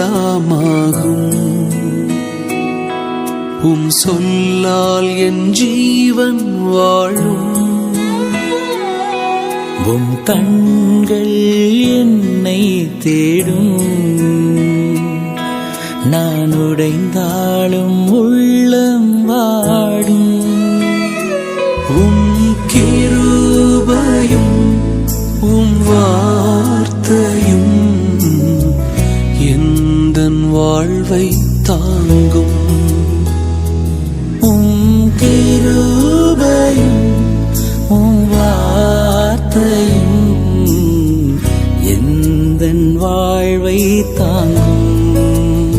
எல்லாமாகும் உம் சொல்லால் என் ஜீவன் வாழும். உம் கண்கள் என்னை தேடும். நான் உடைந்தாலும் உள்ள வாழ்வை தாங்கும். உம் கிருபையும் உம் வார்த்தையும் எந்த வாழ்வை தாங்கும்.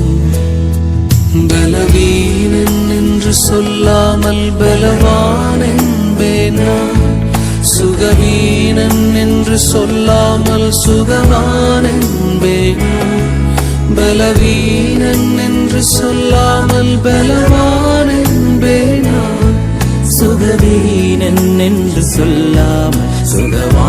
பலவீனன் என்று சொல்லாமல் பலவான் என்பேன் நான் சுகவீனன் என்று சொல்லாமல் பலவீனன் என்று சொல்லாமல் பலவான் என்பேன் நான். சுகவீனன் என்று சொல்லாமல் சுகவான்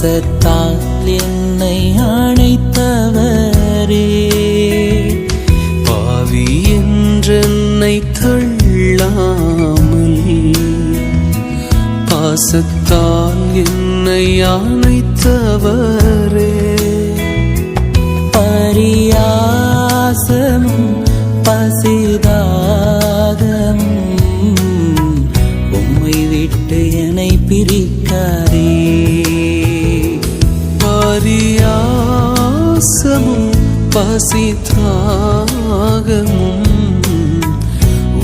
பாசத்தால் என்னை அணைத்தவரே. பாவி என்றென்னை தள்ளாமல் பாசத்தால் என்னை அணைத்தவரே. பரியாசம் பசிதாகம் உம்மை விட்டு என்னை பிரிக்காதே. பரியாசமும் பசித்தாகமும்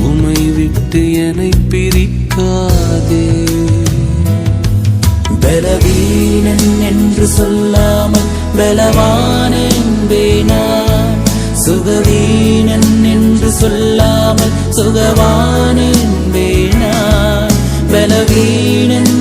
உமை விட்டு என்னை பிரிக்காதே பலவீனன் என்று சொல்லாமல் பலவானேன் சுகவீனன் என்று சொல்லாமல் சுகவானேன் என்பேனான் பலவீனன்